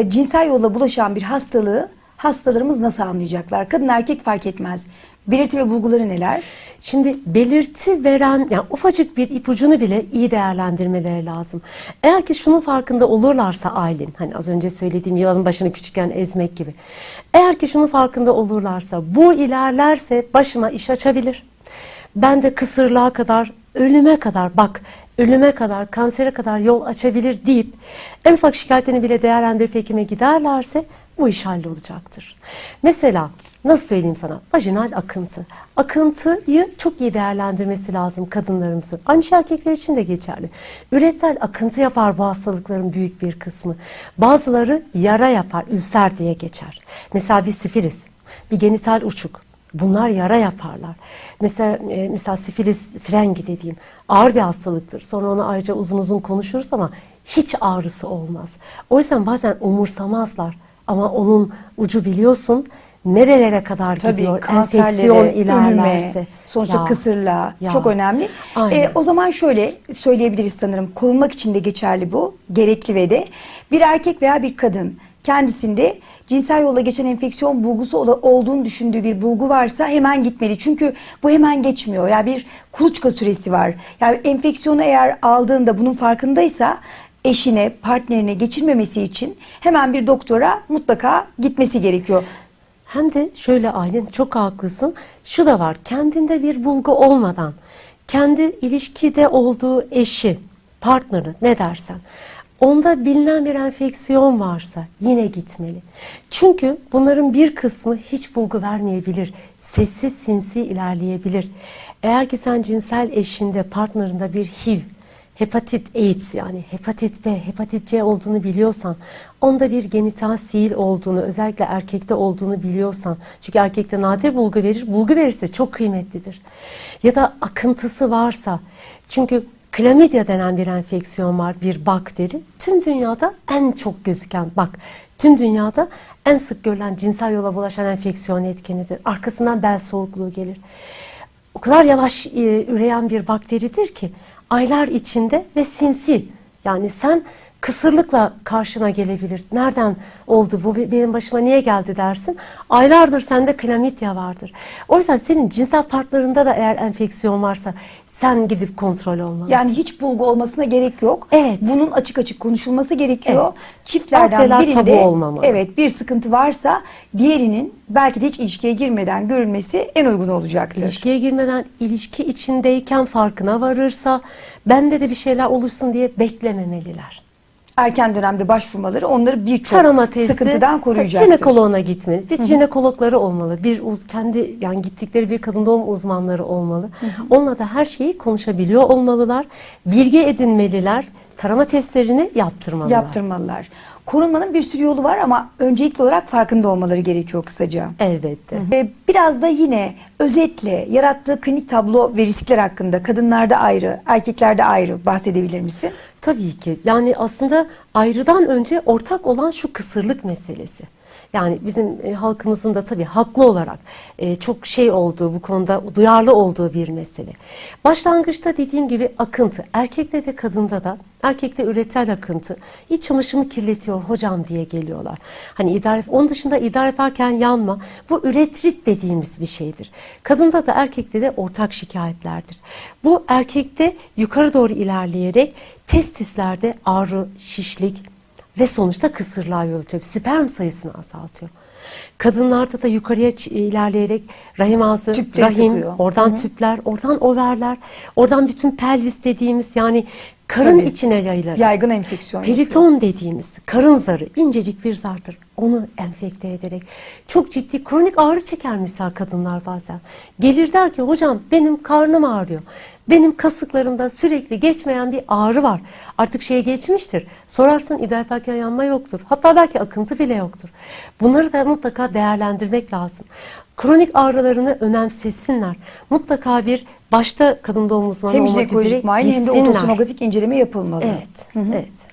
e, cinsel yolla bulaşan bir hastalığı hastalarımız nasıl anlayacaklar? Kadın erkek fark etmez. Belirti ve bulguları neler? Şimdi belirti veren yani ufacık bir ipucunu bile iyi değerlendirmeleri lazım. Eğer ki şunun farkında olurlarsa Aylin hani az önce söylediğim yılanın başını küçükken ezmek gibi. Eğer ki şunun farkında olurlarsa bu ilerlerse başıma iş açabilir. Ben de kısırlığa kadar ölüme kadar bak ölüme kadar kansere kadar yol açabilir deyip en ufak şikayetini bile değerlendirip hekime giderlerse bu iş hallolacaktır. Mesela nasıl söyleyeyim sana? Vajinal akıntı. Akıntıyı çok iyi değerlendirmesi lazım kadınlarımızın. Aynı şey erkekler için de geçerli. Üretel akıntı yapar bu hastalıkların büyük bir kısmı. Bazıları yara yapar, ülser diye geçer. Mesela bir sifilis, bir genital uçuk. Bunlar yara yaparlar. Mesela e, mesela sifilis frengi dediğim ağır bir hastalıktır. Sonra onu ayrıca uzun uzun konuşuruz ama hiç ağrısı olmaz. O yüzden bazen umursamazlar. Ama onun ucu biliyorsun nerelere kadar gidiyor enfeksiyon ilerlerse. ölüme, sonuçta Ya, kısırlığa ya. çok önemli. Aynen. Ee, o zaman şöyle söyleyebiliriz sanırım. Korunmak için de geçerli bu. Gerekli ve de. Bir erkek veya bir kadın kendisinde cinsel yolla geçen enfeksiyon bulgusu olduğunu düşündüğü bir bulgu varsa hemen gitmeli. Çünkü bu hemen geçmiyor. Yani bir kuluçka süresi var. Yani enfeksiyonu eğer aldığında bunun farkındaysa eşine, partnerine geçirmemesi için hemen bir doktora mutlaka gitmesi gerekiyor. Hem de şöyle Aylin çok haklısın. Şu da var kendinde bir bulgu olmadan kendi ilişkide olduğu eşi, partneri ne dersen onda bilinen bir enfeksiyon varsa yine gitmeli. Çünkü bunların bir kısmı hiç bulgu vermeyebilir. Sessiz sinsi ilerleyebilir. Eğer ki sen cinsel eşinde, partnerinde bir HIV, hepatit AIDS yani hepatit B, hepatit C olduğunu biliyorsan, onda bir genital sil olduğunu, özellikle erkekte olduğunu biliyorsan, çünkü erkekte nadir bulgu verir, bulgu verirse çok kıymetlidir. Ya da akıntısı varsa, çünkü klamidya denen bir enfeksiyon var, bir bakteri. Tüm dünyada en çok gözüken, bak tüm dünyada en sık görülen cinsel yola bulaşan enfeksiyon etkenidir. Arkasından bel soğukluğu gelir o kadar yavaş e, üreyen bir bakteridir ki aylar içinde ve sinsi. Yani sen kısırlıkla karşına gelebilir. Nereden oldu bu Be- benim başıma niye geldi dersin. Aylardır sende klamidya vardır. O yüzden senin cinsel partlarında da eğer enfeksiyon varsa sen gidip kontrol olmalısın. Yani hiç bulgu olmasına gerek yok. Evet. Bunun açık açık konuşulması gerekiyor. Evet. Çiftlerden birinde tabu olmamalı. evet bir sıkıntı varsa diğerinin belki de hiç ilişkiye girmeden görülmesi en uygun olacaktır. İlişkiye girmeden ilişki içindeyken farkına varırsa bende de bir şeyler oluşsun diye beklememeliler. Erken dönemde başvurmaları onları birçok tarama testi sıkıntıdan koruyacaktır. Jinekoloğuna gitmeli. Bir jinekologları olmalı. Bir uz, kendi yani gittikleri bir kadın doğum uzmanları olmalı. Onunla da her şeyi konuşabiliyor olmalılar. Bilgi edinmeliler. Tarama testlerini yaptırmalılar. Yaptırmalılar. Korunmanın bir sürü yolu var ama öncelikli olarak farkında olmaları gerekiyor kısaca. Elbette. Ee, Biraz da yine özetle yarattığı klinik tablo ve riskler hakkında kadınlarda ayrı, erkeklerde ayrı bahsedebilir misin? Tabii ki. Yani aslında ayrıdan önce ortak olan şu kısırlık meselesi. Yani bizim e, halkımızın da tabii haklı olarak e, çok şey olduğu bu konuda duyarlı olduğu bir mesele. Başlangıçta dediğim gibi akıntı erkekte de kadında da erkekte üretel akıntı iç çamaşırımı kirletiyor hocam diye geliyorlar. Hani idare onun dışında idare yaparken yanma bu üretrit dediğimiz bir şeydir. Kadında da erkekte de ortak şikayetlerdir. Bu erkekte yukarı doğru ilerleyerek testislerde ağrı, şişlik, ve sonuçta kısırlığa yol açıyor. Sperm sayısını azaltıyor. Kadınlarda da yukarıya ilerleyerek rahim ağzı, Tüpleri rahim, tıkıyor. oradan tüpler, oradan overler, oradan bütün pelvis dediğimiz yani karın Tabii. içine yayılır. Yaygın enfeksiyon. yapıyor. Periton dediğimiz karın zarı incecik bir zardır. Onu enfekte ederek çok ciddi kronik ağrı çeker mesela kadınlar bazen. Gelir der ki hocam benim karnım ağrıyor. Benim kasıklarımda sürekli geçmeyen bir ağrı var. Artık şeye geçmiştir. Sorarsın idrar yaparken yanma yoktur. Hatta belki akıntı bile yoktur. Bunları da mutlaka değerlendirmek lazım. Kronik ağrılarını önemsesinler. Mutlaka bir başta kadın doğum uzmanı Hem olmak üzere jinekolojik muayene hem de ultrasonografik inceleme yapılmalı. Evet, evet.